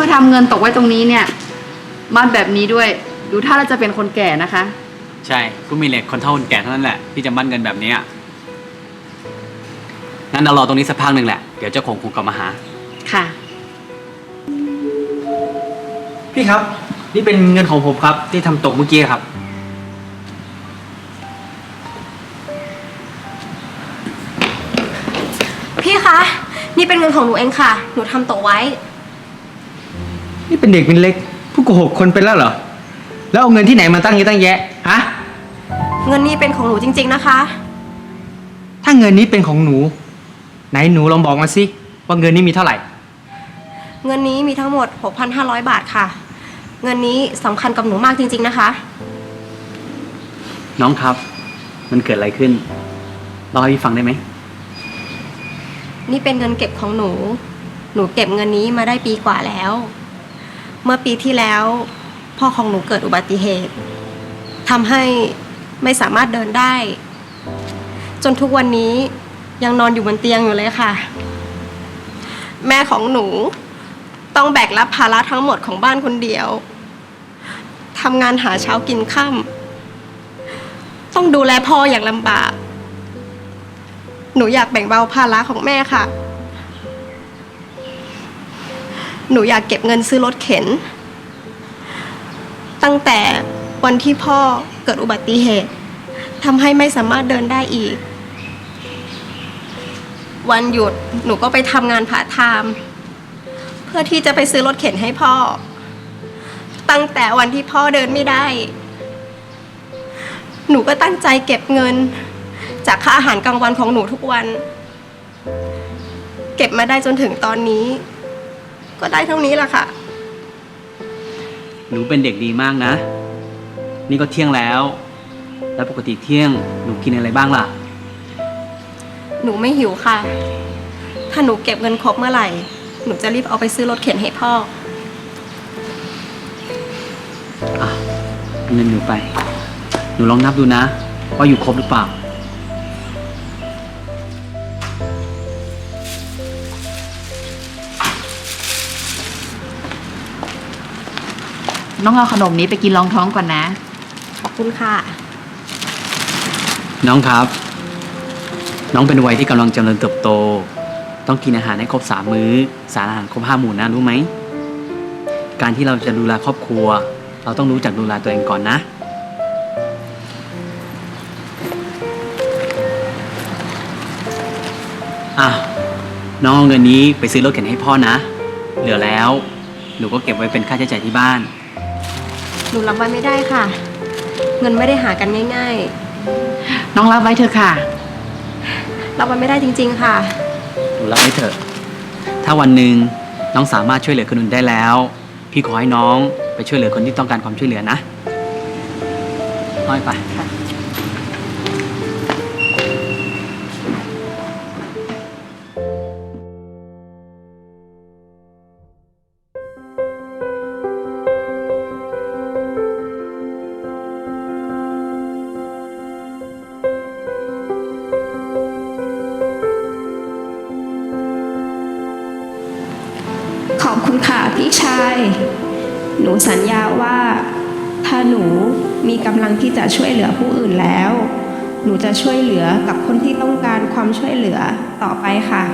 มาทำเงินตกไว้ตรงนี้เนี่ยมัดแบบนี้ด้วย ดูถ้าเราจะเป็นคนแก่นะคะ ใช่ก็มีเหล็กคนเท่าคนแก่เท่านั้นแหละที่จะมั่นเงินแบบเนี้ยงั้นเรารอตรงนี้สักพักหนึ่งแหละ เดี๋ยวเจ้าของคงกลับมาหา ค่ะ พี่ครับ นี่เป็นเงินของผมครับ ที่ทำตกเมื่อกี้ครับ พี่คะ นี่เป็นเงินของหนูเองค่ะ หนูทำตกไว้ นี่เป็นเด็กเป็นเล็ก ผู้โกหกคนเป็นแล้วเหรอ แล้วเอาเงินที่ไหนมาตั้งเยอะตั้งแยะ ฮะ เงินนี้เป็นของหนูจริง ๆนะคะ ถ้าเงินนี้เป็นของหนู ไหนหนูลองบอกมาสิว่าเงินนี้มีเท่าไหร่ เงินนี้มีทั้งหมด 6,500 บาทค่ะ เงินนี้สำคัญกับหนูมากจริง ๆนะคะ น้องครับ มันเกิดอะไรขึ้นเล่าให้พี่ฟังได้ไหม นี่เป็นเงินเก็บของหนู หนูเก็บเงินนี้มาได้ปีกว่าแล้ว เมื่อปีที่แล้ว พ่อของหนูเกิดอุบัติเหตุทำให้ไม่สามารถเดินได้ จนทุกวันนี้ยังนอนอยู่บนเตียงอยู่เลยค่ะ แม่ของหนูต้องแบกรับภาระทั้งหมดของบ้านคนเดียวทำงานหาเช้ากินค่ำต้องดูแลพ่ออย่างลำบาก หนูอยากแบ่งเบาภาระของแม่ค่ะ หนูอยากเก็บเงินซื้อรถเข็น ตั้งแต่วันที่พ่อเกิดอุบัติเหตุทำให้ไม่สามารถเดินได้อีก วันหยุดหนูก็ไปทำงานผาร์ทไทม์เพื่อที่จะไปซื้อรถเข็นให้พ่อ ตั้งแต่วันที่พ่อเดินไม่ได้ หนูก็ตั้งใจเก็บเงิน จากค่าอาหารกลางวันของหนูทุกวัน เก็บมาได้จนถึงตอนนี้ ก็ได้เท่านี้แหละค่ะ หนูเป็นเด็กดีมากนะ นี่ก็เที่ยงแล้ว แล้วปกติเที่ยงหนูกินอะไรบ้างล่ะ หนูไม่หิวค่ะ ถ้าหนูเก็บเงินครบเมื่อไหร่ หนูจะรีบเอาไปซื้อรถเข็นให้พ่อ อะเอาเงินหนูไป หนูลองนับดูนะ ว่าอยู่ครบหรือเปล่า น้องเอาขนมนี้ไปกินรองท้องก่อนนะ ขอบคุณค่ะ น้องครับ น้องเป็นวัยที่กำลังเจริญเติบโต ต้องกินอาหารให้ครบสามมื้อ สารอาหารครบห้าหมู่นะรู้ไหม การที่เราจะดูแลครอบครัว เราต้องรู้จักดูแลตัวเองก่อนนะ อะ น้องเอาเงินนี้ไปซื้อรถเข็นให้พ่อนะ เหลือแล้ว หนูก็เก็บไว้เป็นค่าใช้จ่ายที่บ้าน หนูรับไว้ไม่ได้ค่ะ เงินไม่ได้หากันง่าย น้องรับไว้เถอะค่ะ ๆ รับไว้ไม่ได้จริง ๆ ค่ะ หนูรับไว้เถอะ ถ้าวันหนึ่งน้องสามารถช่วยเหลือคนอื่นได้แล้ว พี่ขอให้น้องไปช่วยเหลือคนที่ต้องการความช่วยเหลือนะน้อยไป ขอบคุณค่ะพี่ชาย หนูสัญญาว่า ถ้าหนูมีกำลังที่จะช่วยเหลือผู้อื่นแล้ว หนูจะช่วยเหลือกับคนที่ต้องการความช่วยเหลือต่อไปค่ะ